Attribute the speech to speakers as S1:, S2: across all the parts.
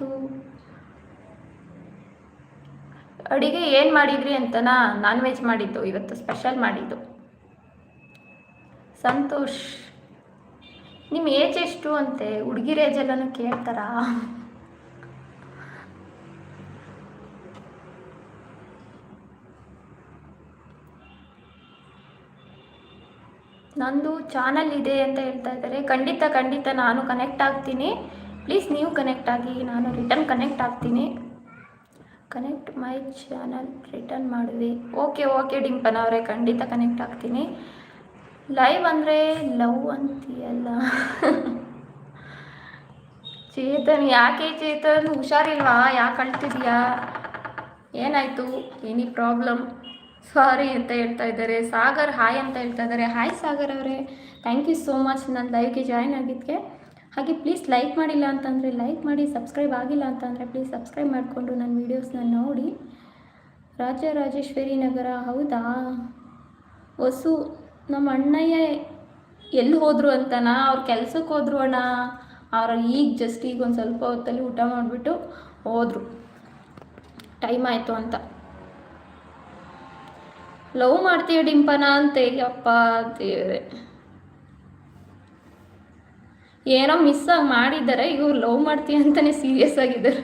S1: ಆಯಿತು ಅಡಿಗೆ ಏನು ಮಾಡಿದ್ರಿ ಅಂತನಾ? ನಾನ್ ವೆಜ್ ಮಾಡಿದ್ದು, ಇವತ್ತು ಸ್ಪೆಷಲ್ ಮಾಡಿದ್ದು. ಸಂತೋಷ್, ನಿಮ್ ಏಜ್ ಎಷ್ಟು ಅಂತೆ? ಹುಡುಗಿರ ಏಜ್ ಎಲ್ಲನೂ ಕೇಳ್ತಾರಾ? ನಂದು ಚಾನಲ್ ಇದೆ ಅಂತ ಹೇಳ್ತಾ ಇದ್ದಾರೆ. ಖಂಡಿತ ಖಂಡಿತ ನಾನು ಕನೆಕ್ಟ್ ಆಗ್ತೀನಿ. ಪ್ಲೀಸ್ ನೀವು ಕನೆಕ್ಟ್ ಆಗಿ, ನಾನು ರಿಟರ್ನ್ ಕನೆಕ್ಟ್ ಆಗ್ತೀನಿ. ಕನೆಕ್ಟ್ ಮೈ ಚಾನಲ್ ರಿಟರ್ನ್ ಮಾಡಿದ್ವಿ ಓಕೆ ಓಕೆ ಡಿಂಪನ್ ಅವರೇ, ಖಂಡಿತ ಕನೆಕ್ಟ್ ಆಗ್ತೀನಿ. ಲೈವ್ ಅಂದರೆ ಲವ್ ಅಂತೀಯಲ್ಲ? ಚೇತನ್, ಯಾಕೆ ಚೇತನ್? ಹುಷಾರಿಲ್ವಾ? ಯಾಕೆ ಅಳ್ತಿದ್ಯಾ? ಏನಾಯಿತು? ಎನಿ ಪ್ರಾಬ್ಲಮ್ ಸಾರಿ ಅಂತ ಹೇಳ್ತಾ ಇದ್ದಾರೆ. ಸಾಗರ್ ಹಾಯ್ ಅಂತ ಹೇಳ್ತಾ ಇದ್ದಾರೆ. ಹಾಯ್ ಸಾಗರ್ ಅವರೇ. ಥ್ಯಾಂಕ್ ಯು ಸೋ ಮಚ್ ನನ್ನ ಲೈವ್ಗೆ ಜಾಯ್ನ್ ಆಗಿದ್ದಕ್ಕೆ ಹಾಗೆ ಪ್ಲೀಸ್ ಲೈಕ್ ಮಾಡಿಲ್ಲ ಅಂತಂದರೆ ಲೈಕ್ ಮಾಡಿ ಸಬ್ಸ್ಕ್ರೈಬ್ ಆಗಿಲ್ಲ ಅಂತಂದರೆ ಪ್ಲೀಸ್ ಸಬ್ಸ್ಕ್ರೈಬ್ ಮಾಡಿಕೊಂಡು ನನ್ನ ವೀಡಿಯೋಸ್ನ ನೋಡಿ. ರಾಜರಾಜೇಶ್ವರಿ ನಗರ, ಹೌದಾ? ಹೊಸು, ನಮ್ಮ ಅಣ್ಣಯ್ಯ ಎಲ್ಲಿ ಹೋದರು ಅಂತನಾ? ಅವ್ರ ಕೆಲ್ಸಕ್ಕೆ ಹೋದ್ರು ಅಣ್ಣ. ಅವ್ರು ಈಗ ಜಸ್ಟ್ ಈಗ ಒಂದು ಸ್ವಲ್ಪ ಹೊತ್ತಲ್ಲಿ ಊಟ ಮಾಡಿಬಿಟ್ಟು ಹೋದರು. ಟೈಮ್ ಆಯಿತು ಅಂತ. ಲವ್ ಮಾಡ್ತೀವಿ ಡಿಂಪನ ಅಂತ ಅಪ್ಪ ದೇವ್ರೆ. ಏನೋ ಮಿಸ್ ಆಗಿ ಮಾಡಿದ್ದಾರೆ ಇವ್ರು ಲವ್ ಮಾಡ್ತೀಯ ಅಂತಾನೆ ಸೀರಿಯಸ್ ಆಗಿದ್ದಾರೆ.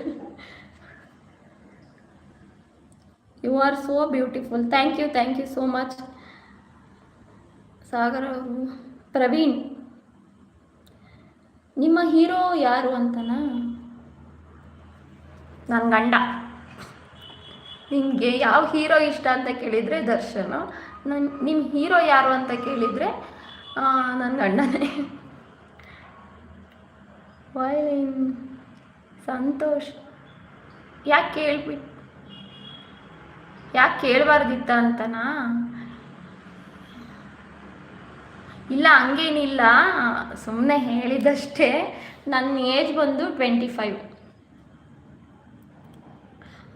S1: You are so beautiful thank you thank you so much Sagar Praveen, ನಿಮ್ಮ ಹೀರೋ ಯಾರು ಅಂತನಾ? ನನ್ನ ಗಂಡ. ನಿಮಗೆ ಯಾವ ಹೀರೋ ಇಷ್ಟ ಅಂತ ಕೇಳಿದರೆ ದರ್ಶನ್. ನನ್ನ ನಿಮ್ಮ ಹೀರೋ ಯಾರು ಅಂತ ಕೇಳಿದರೆ ನನ್ನ ಗಂಡನೇ. ವೈಲಿನ್ ಸಂತೋಷ್. ಯಾಕೆ ಕೇಳ್ಬಿಟ್ಟು ಯಾಕೆ ಕೇಳಬಾರ್ದಿತ್ತ ಅಂತನಾ ಇಲ್ಲ, ಹಂಗೇನಿಲ್ಲ. ಸುಮ್ಮನೆ ಹೇಳಿದಷ್ಟೇ ನನ್ನ ಏಜ್ ಬಂದು ಟ್ವೆಂಟಿ ಫೈವ್.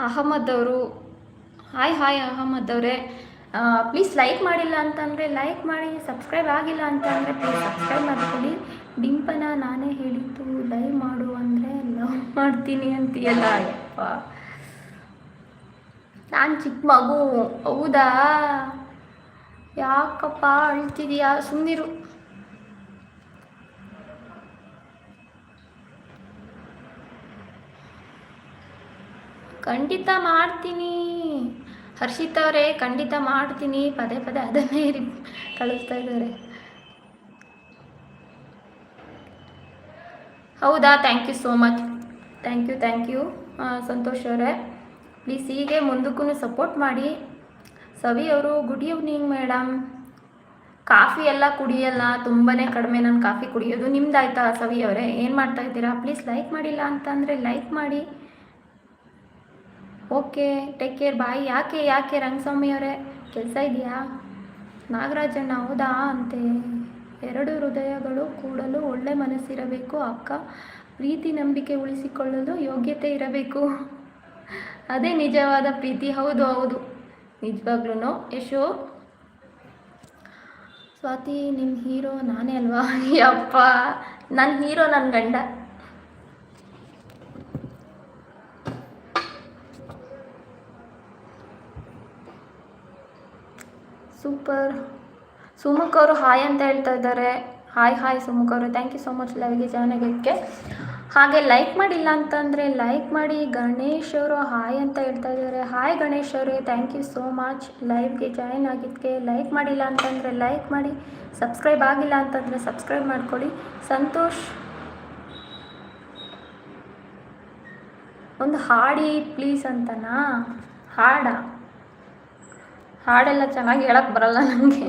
S1: ಅಹಮದ್ ಅವರು, ಹಾಯ್ ಹಾಯ್ ಅಹಮದ್ ಅವರೇ. ಪ್ಲೀಸ್ ಲೈಕ್ ಮಾಡಿಲ್ಲ ಅಂತಂದರೆ, ಲೈಕ್ ಮಾಡಿ, ಸಬ್ಸ್ಕ್ರೈಬ್ ಆಗಿಲ್ಲ ಅಂತಂದರೆ, ಪ್ಲೀಸ್ ಸಬ್ಸ್ಕ್ರೈಬ್ ಮಾಡ್ಕೊಳ್ಳಿ. ಡಿಂಪನ ನಾನೇ ಹೇಳಿದ್ದು ಲೈವ್ ಮಾಡು ಅಂದರೆ ಲವ್ ಮಾಡ್ತೀನಿ ಅಂತೀಯಲ್ಲ ಅಯ್ಯಪ್ಪ. ನಾನು ಚಿಕ್ಕ ಮಗು, ಹೌದಾ? ಯಾಕಪ್ಪ ಅಳ್ತಿದೀಯಾ? ಸುಮ್ಮನಿರು ಖಂಡಿತ ಮಾಡ್ತೀನಿ. ಹರ್ಷಿತ್ ಅವರೇ, ಖಂಡಿತ ಮಾಡ್ತೀನಿ. ಪದೇ ಪದೇ ಅದನ್ನೇ ಕಳಿಸ್ತಾ ಇದ್ದಾರೆ. ಹೌದಾ? Thank you so much thank you thank you Santosh ಅವರೇ. ಪ್ಲೀಸ್ ಹೀಗೆ ಮುಂದಕ್ಕೂ ಸಪೋರ್ಟ್ ಮಾಡಿ. ಸವಿ ಅವರು ಗುಡ್ ಈವ್ನಿಂಗ್ ಮೇಡಮ್ ಕಾಫಿ ಎಲ್ಲ ಕುಡಿಯಲ್ಲ? ತುಂಬಾ ಕಡಿಮೆ ನಾನು ಕಾಫಿ ಕುಡಿಯೋದು. ನಿಮ್ದಾಯ್ತಾ ಸವಿ ಅವರೇ? ಏನು ಮಾಡ್ತಾ ಇದ್ದೀರಾ? ಪ್ಲೀಸ್ ಲೈಕ್ ಮಾಡಿಲ್ಲ ಅಂತಂದರೆ ಲೈಕ್ ಮಾಡಿ. ಓಕೆ ಟೇಕ್ ಕೇರ್ ಬಾಯ್ ಯಾಕೆ ಯಾಕೆ ರಂಗಸ್ವಾಮಿ ಅವರೇ? ಕೆಲಸ ಇದೆಯಾ? ನಾಗರಾಜಣ್ಣ, ಹೌದಾ? ಅಂತೆ. ಎರಡು ಹೃದಯಗಳು ಕೂಡಲು ಒಳ್ಳೆ ಮನಸ್ಸಿರಬೇಕು, ಅಕ್ಕ. ಪ್ರೀತಿ ನಂಬಿಕೆ ಉಳಿಸಿಕೊಳ್ಳಲು ಯೋಗ್ಯತೆ ಇರಬೇಕು. ಅದೇ ನಿಜವಾದ ಪ್ರೀತಿ. ಹೌದು ಹೌದು. ನಿಜವಾಗ್ಲೂ ಯಶೋ? ಸ್ವಾತಿ ನಿಮ್ಮ ಹೀರೋ ನಾನೇ ಅಲ್ವಾ? ಯಪ್ಪ ನನ್ನ ಹೀರೋ ನನ್ನ ಗಂಡ. ಸೂಪರ್. ಸುಮುಖ್ ಅವರು ಹಾಯ್ ಅಂತ ಹೇಳ್ತಾ ಇದ್ದಾರೆ. ಹಾಯ್ ಹಾಯ್ ಸುಮುಖ್ ಅವರು ಥ್ಯಾಂಕ್ ಯು ಸೋ ಮಚ್ ಲವ್ಗೆ ಜಾಯ್ನ್ ಹಾಗೆ ಲೈಕ್ ಮಾಡಿಲ್ಲ ಅಂತಂದರೆ ಲೈಕ್ ಮಾಡಿ ಗಣೇಶ್ ಅವರು ಹಾಯ್ ಅಂತ ಹೇಳ್ತಾ ಇದ್ದಾರೆ. ಹಾಯ್ ಗಣೇಶ್ ಅವರೇ ಥ್ಯಾಂಕ್ ಯು ಸೋ ಮಚ್ ಲೈವ್ಗೆ ಜಾಯ್ನ್ ಆಗಿದ್ದಕ್ಕೆ ಲೈಕ್ ಮಾಡಿಲ್ಲ ಅಂತಂದರೆ ಲೈಕ್ ಮಾಡಿ. ಸಬ್ಸ್ಕ್ರೈಬ್ ಆಗಿಲ್ಲ ಅಂತಂದರೆ ಸಬ್ಸ್ಕ್ರೈಬ್ ಮಾಡ್ಕೊಳ್ಳಿ. ಸಂತೋಷ್, ಒಂದು ಹಾಡಿ ಪ್ಲೀಸ್ ಅಂತನಾ? ಹಾಡ? ಹಾಡೆಲ್ಲ ಚೆನ್ನಾಗಿ ಹೇಳಕ್ಕೆ ಬರಲ್ಲ ನನಗೆ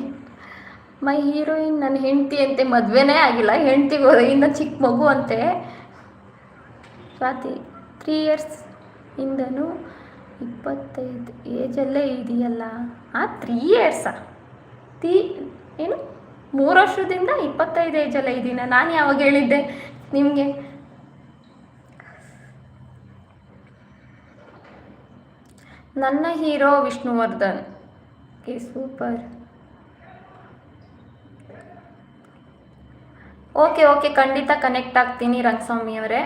S1: ಮೈ ಹೀರೋಯಿನ್ ನನ್ನ ಹೆಂಡತಿ ಅಂತೆ, ಮದುವೆನೇ ಆಗಿಲ್ಲ, ಹೆಂಡ್ತಿಗೆ ಹೋದ ಇನ್ನು ಚಿಕ್ಕ ಮಗು ಅಂತೆ. ಸ್ವಾತಿ ತ್ರೀ ಇಯರ್ಸ್ ಇಂದನೂ ಇಪ್ಪತ್ತೈದು ಏಜಲ್ಲೇ ಇದೆಯಲ್ಲ, ಆ ತ್ರೀ ಇಯರ್ಸಾ ತೀ, ಏನು? ಮೂರು ವರ್ಷದಿಂದ ಇಪ್ಪತ್ತೈದು ಏಜಲ್ಲೇ ಇದ್ದೀನ ನಾನು ಯಾವಾಗ ಹೇಳಿದ್ದೆ ನಿಮಗೆ? ನನ್ನ hero Vishnuvardhan. Okay super okay okay ಖಂಡಿತ ಕನೆಕ್ಟ್ ಆಗ್ತೀನಿ ರಂಗಸ್ವಾಮಿ ಅವರೇ